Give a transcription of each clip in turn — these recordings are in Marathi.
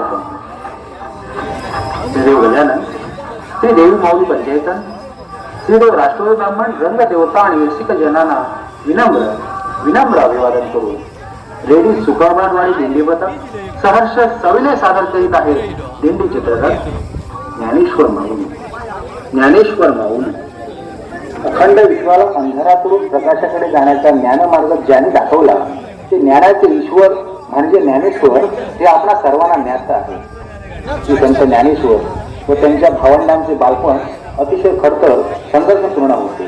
सुस्वागतम श्रीदेव गजानन श्री देवी माऊली पंचायतन श्रीदेव राष्ट्रवादी ब्राह्मण रंग देवता आणि रसिक जनांना विनम्र विनम्र अभिवादन करू रेडी सुकाबादवाडी दिंडी पथक सहर्ष सविनय सादर करीत आहे दिंडी चित्ररथ ज्ञानेश्वर माऊली ज्ञानेश्वर माऊली अखंड विश्वाला अंधारातून प्रकाशाकडे जाण्याचा ज्ञानमार्ग ज्याने दाखवला ते ज्ञानाचे ईश्वर म्हणजे ज्ञानेश्वर हे आपणा सर्वांना ज्ञात आहे. की संत ज्ञानेश्वर व त्यांच्या भावंडांचे बालपण अतिशय खडतर संघर्षपूर्ण होते.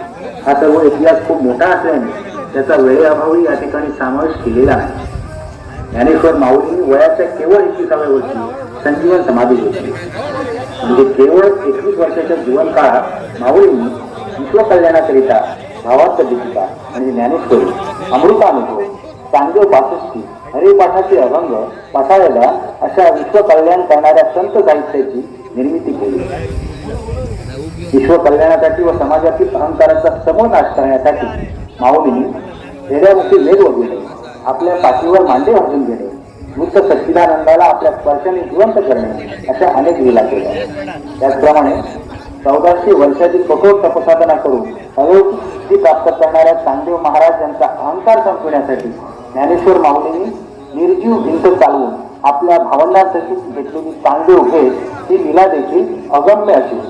हा सर्व इतिहास खूप मोठा असल्याने त्याचा वेळेअभावी या ठिकाणी समावेश केलेला आहे ज्ञानेश्वर माऊली वयाच्या केवळ एकविसाव्या वर्षी संजीवन समाधी घेतली. म्हणजे केवळ एकवीस वर्षाच्या जीवन काळात माऊलींनी विश्वकल्याणाकरिता भावार्थ दीपिका म्हणजे ज्ञानेश्वरी अमृतानुभव चांगले पासष्टी हरिपाठाचे अभंग पठाळला अशा विश्वकल्याण करणाऱ्या संत साहित्याची निर्मिती केली. विश्वकल्याणासाठी व समाजातील अहंकाराचा समूळ करण्यासाठी माऊलींनी हेऱ्यामुखी मेघ वगैरे आपल्या पाठीवर मांडे वाजून घेणे मृत सच्चिदानंदाला आपल्या स्पर्शाने जिवंत करणे अशा अनेक लीला केल्या. त्याचप्रमाणे चौदाशे वर्षाची कठोर तपसाधना करून अलौकिक प्राप्त करणाऱ्या चांदेव महाराज यांचा अहंकार संपविण्यासाठी ज्ञानेश्वर माऊलींनी निर्जीव भिंत चालवून आपल्या भावंडांसाठी घेतलेली चांगली उभे ही लीला देखील अगम्य अशी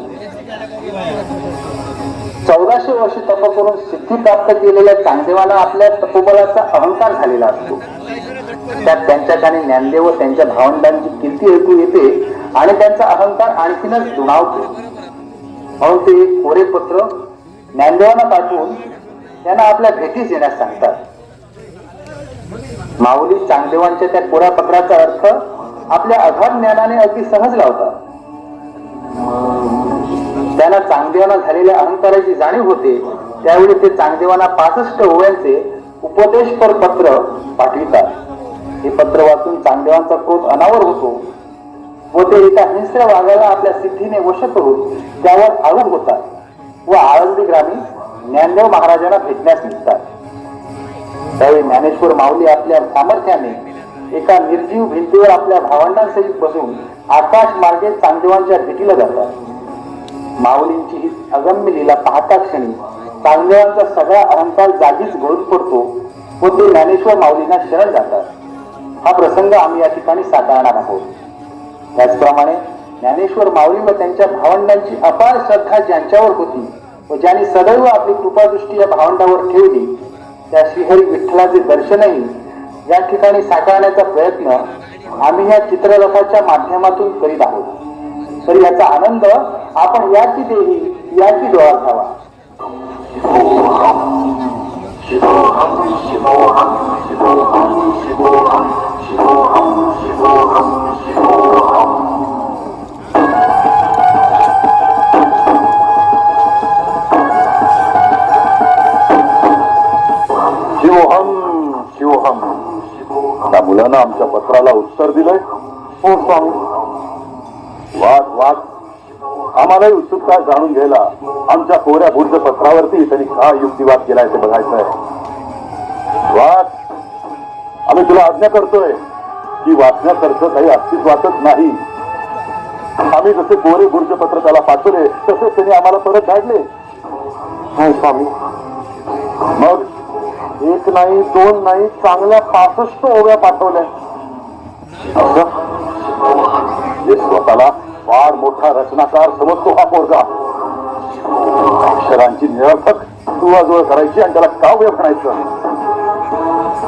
चौदाशे वर्ष तप करून सिद्धी प्राप्त केलेल्या चांगदेवाला आपल्या तपोबलाचा अहंकार झालेला असतो. त्यात त्यांच्याकडे ज्ञानदेव व त्यांच्या भावंडांची कीर्ती ऐकू येते आणि त्यांचा अहंकार आणखीनच दुणावतो. म्हणून ते एक कोरे पत्र ज्ञानदेवांना पाठवून त्यांना आपल्या भेटीस येण्यास सांगतात. माऊली चांगदेवांच्या त्या कोऱ्या पत्राचा अर्थ आपल्या अगाध ज्ञानाने अगदी सहज लावतात. त्यांना चांगदेवांना झालेल्या अहंकाराची जाणीव होते त्यावेळी ते चांगदेवांना पासष्ट ओव्यांचे उपदेशपर पत्र पाठवितात. हे पत्र वाचून चांगदेवांचा क्रोध अनावर होतो व ते एका हिंस्र वाघाला आपल्या सिद्धीने वश करून त्यावर आरूढ होतात व आळंदी ग्रामी ज्ञानदेव महाराजांना भेटण्यास निघतात. त्यावेळी ज्ञानेश्वर माऊली आपल्या सामर्थ्याने एका निर्जीव भिंतीवर आपल्या भावंडांसहित बसून आकाश मार्गे चांगदेवांच्या भेटीला जातात. माऊलींची ही अगम्य लीला पाहता क्षणी चांगदेवांचा सगळा अहंकार जागीच गळून पडतो व ते ज्ञानेश्वर माऊलींना शरण जातात. हा प्रसंग आम्ही या ठिकाणी साकारणार आहोत. त्याचप्रमाणे ज्ञानेश्वर माऊली व त्यांच्या भावंडांची अपार श्रद्धा ज्यांच्यावर होती व ज्यांनी सदैव आपली कृपादृष्टी या भावंडावर ठेवली त्या श्रीहरी विठ्ठलाचे दर्शनही या ठिकाणी साकारण्याचा प्रयत्न आम्ही या चित्ररथाच्या माध्यमातून करीत आहोत. तर याचा आनंद आपण याची देही याची डोळा घ्यावा. शिवोहम त्या मुलानं आमच्या पत्राला उत्तर दिलंय. हो स्वामी. वाद वाद. आम्हालाही उत्सुकता जाणून घ्यायला. आमच्या कोऱ्या बुद्ध पत्रावरती त्यांनी काय युक्तिवाद केलाय ते बघायचं आहे वाद. आम्ही तुला आज्ञा करतोय की वाचण्यासारखं काही अस्तित्वातच नाही. आम्ही जसे कोरे बुर्ज पत्र त्याला पाठवले तसेच त्यांनी आम्हाला परत धाडले. नाही स्वामी. मग एक नाही दोन नाही चांगल्या पासष्ट ओव्या पाठवल्या. स्वतःला फार मोठा रचनाकार समजतो हा पोरगा. अक्षरांची निरर्थक जुळाजुळ करायची आणि त्याला काव्य म्हणायचं.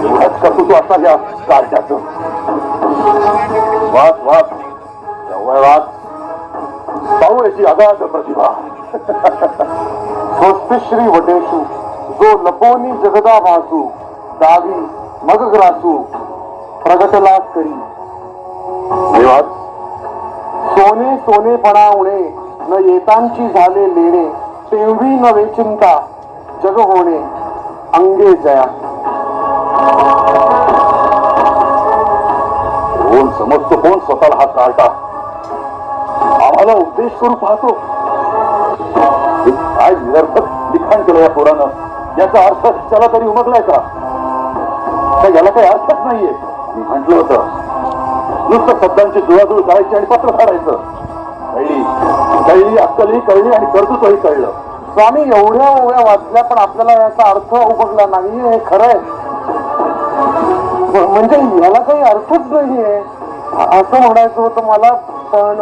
एवढंच करतो तू असा या कार्याच. वाच वाच. तेवढा वाच. पाहू याची अगाध प्रतिभा. स्वस्तिश्री वटेशू. जो लपोनी जगदा भासू दावी मग ग्रासू प्रगटला करी. देवात सोने सोनेपणा उणे न येतांची झाले लेणे तेवढी नवे चिंता जग होणे अंगे जया. कोण समजतो कोण स्वतःला हा कार्टा आम्हाला उद्देश करू पाहतो. काय निरर्थक लिखाण केलं या पोरानं? याचा अर्थ त्याला तरी उमगलाय का याला काही अर्थच नाहीये. मी म्हंटल होत नुसतं शब्दांची जुळाजुळ करायची आणि पत्र काढायचं. कळली कळली अक्कलही कळली आणि कर्तृत्वही कळलं. स्वामी एवढ्या ओव्या वाचल्या पण आपल्याला याचा अर्थ उमगला नाही हे खरं आहे. म्हणजे याला काही अर्थच नाहीये. असं म्हणायचं होतं मला पण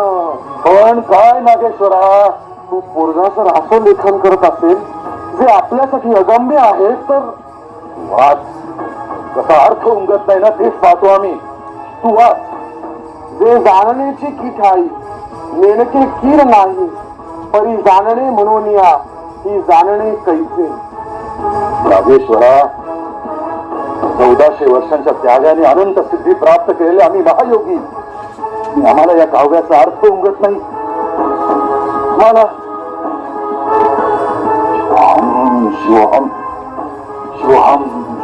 पण काय नागेश्वरा तू पोरगा जर असं लेखन करत असेल? जे आपल्यासाठी अगम्य आहे तर वाच. कसा अर्थ उमगत नाही ना तेच पाहतो आम्ही. तू वाच जे जाणण्याची किठाई नेणके कीर नाही परी जाणणे म्हणून या ही जाणणे कैसे? राजेश्वरा चौदाशे वर्षांच्या त्यागाने अनंत सिद्धी प्राप्त केलेले आम्ही महायोगी. आम्हाला या काव्याचा अर्थ उमगत नाही. मला शिवहम शिवहम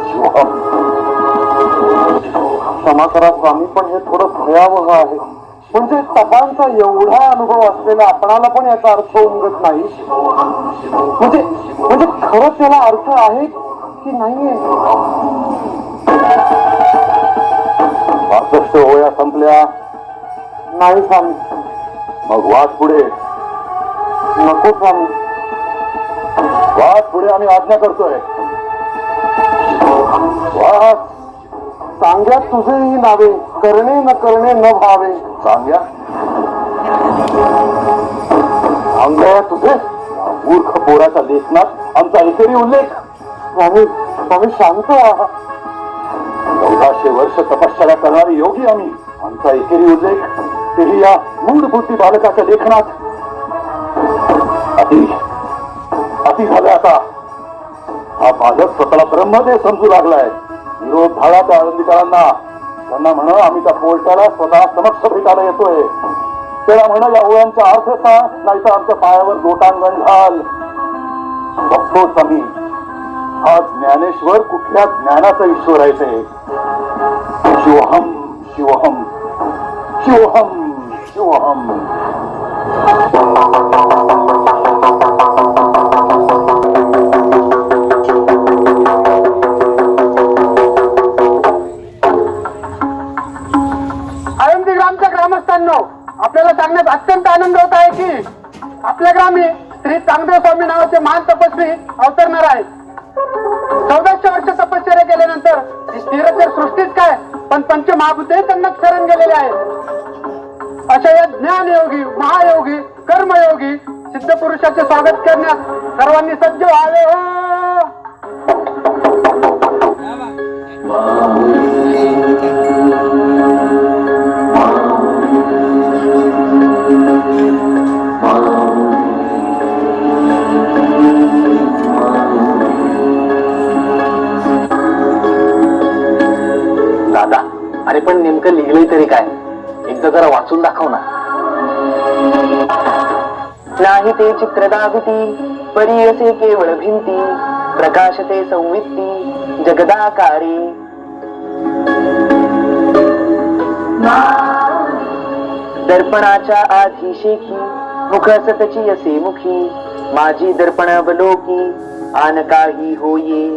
शिवहम क्षमा करा स्वामी पण हे थोडं भयावह आहे. म्हणजे तपांचा एवढा अनुभव असलेला आपणाला पण याचा अर्थ उमगत नाही. म्हणजे म्हणजे खरंच याला अर्थ आहे की नाहीये? पासष्ट ओळ्या संपल्या. नाही स्वामी. मग वाद पुढे. नको स्वामी. वाद पुढे आम्ही आज्ञा करतोय. वाद. सांग्यात तुझेही नावे करणे न करणे न भावे. सांग्या सांग्या तुझे. मूर्ख पोराच्या लेखनात आमचा एकरी उल्लेख. स्वामी स्वामी शांत चौदाशे वर्ष तपश्चर्या करणारी योगी आम्ही. आमचा एकेरी उल्लेख. तेही या मूळभूती बालकाच्या लेखनात. अति अति झालं आता. हा भाजप स्वतःला ब्रह्मदेव समजू लागलाय. विरोध झाला त्या आळंदीकरांना. त्यांना म्हण आम्ही त्या पोर्टाला स्वतः समक्ष भेटायला येतोय. त्याला म्हण या ओळ्यांचा अर्थ सांग नाही तर आमच्या पायावर गोटांगण घाल. बघतोच आम्ही हा ज्ञानेश्वर कुठल्या ज्ञानाचा ईश्वर आहे ते? शिवहम शिवहम शिवहम शिवहम मित्रांनो आपल्याला सांगण्यात अत्यंत आनंद होत आहे की आपल्या ग्रामी श्री चांगदेव स्वामी नावाचे महान तपस्वी अवतरणार आहे चौदाशे वर्ष तपश्चर्या केल्यानंतर ही सृष्टीच काय? पण पंचमहाभूते त्यांना शरण गेलेले आहे अशा या ज्ञानयोगी महायोगी कर्मयोगी सिद्ध पुरुषाचे स्वागत करण्यास सर्वांनी सज्ज व्हावे. हो! पण नेमकं लिहिलंय तरी काय? एकदा जरा वाचून दाखव ना. नाही ते चित्र दाविती परी असे केवळ भिंती प्रकाशते संवित्ती जगदाकारी. दर्पणाच्या आधी शेखी मुख सतची असे मुखी माझी दर्पण अवलोकी आन काही होये.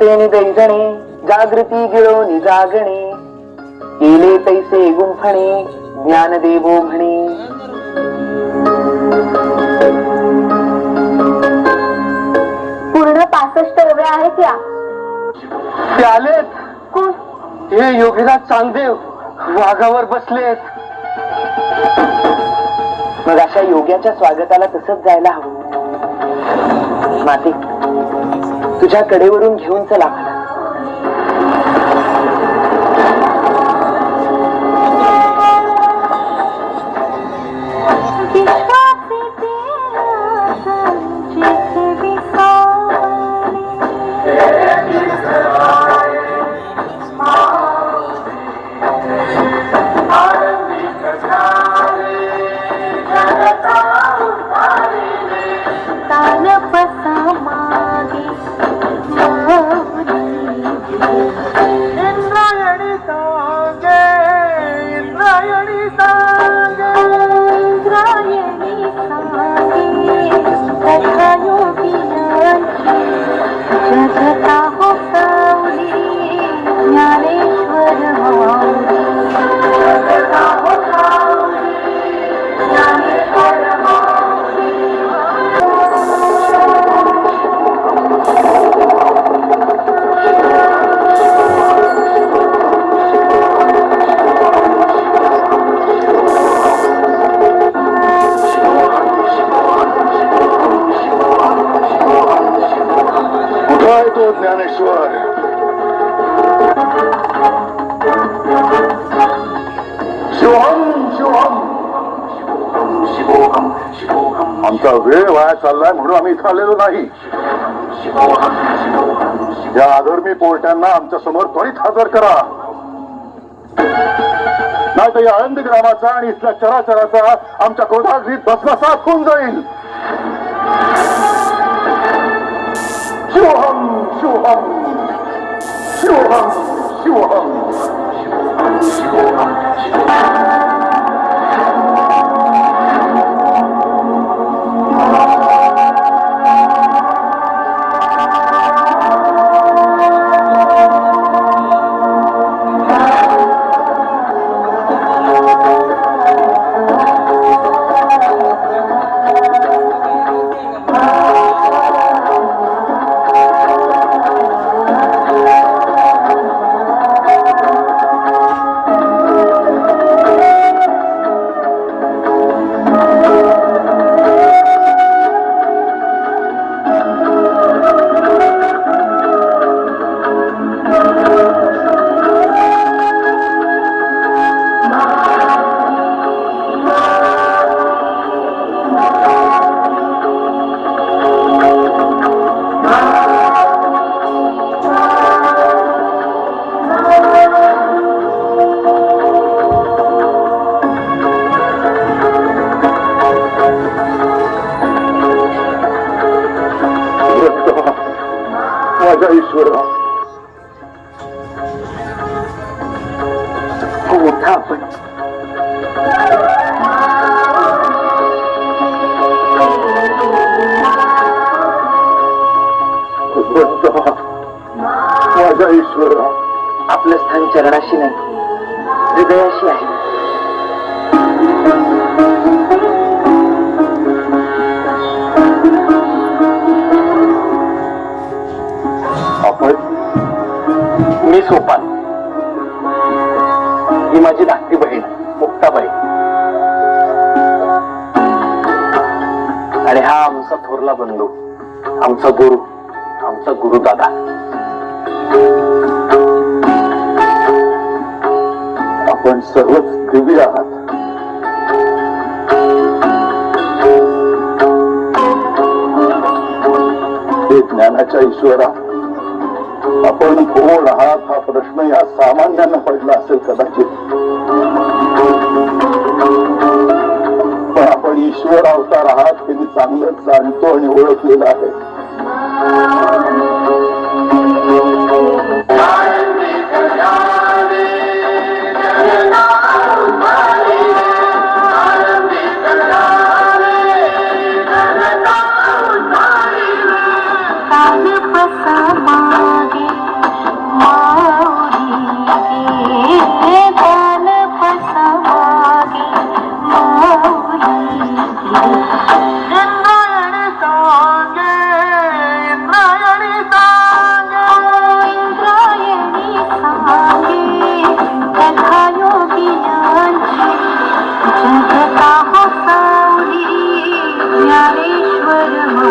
तेने दैजणे जागृती गिळोनी जागणे केले तैसे गुंफणे ज्ञानदेवो म्हणे। पूर्ण पासष्ट ओव्या आहेत या। ते आलेत कोण? हे योगीराज चांगदेव वाघावर बसलेत। मग अशा योग्याच्या स्वागताला तसंच जायला हवं. माते. तुझ्या कडेवरून घेऊन चला. आमचा वेळ वाया चाललाय म्हणून आम्ही इथं आलेलो नाही. या अधर्मी पोर्ट्यांना आमच्यासमोर त्वरित हजर करा. नाही तर या आळंदी ग्रामाचा आणि इथल्या चराचराचा आमच्या क्रोधाग्रीत भस्मसात होऊन जाईल. शिवहम शिवहम शिवहम शिवहम. माझ्या ईश्वरा मोठा आपण माझ्या ईश्वरा आपलं स्थान चरणाशी नाही हृदयाशी आहे सोपान. ही माझी धाकटी बहीण मुक्ताबाई आणि हा आमचा थोरला बंधू आमचा गुरु आमचा गुरुदादा आपण सर्वच दिव्य आहात. ज्ञानाच्या ईश्वरा आपण कोण आहात हा प्रश्न या सामान्यांना पडला असेल कदाचित. पण आपण ईश्वर अवतार आहात हे मी चांगलंच जाणतो आणि ओळखलेलं आहे.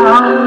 Oh.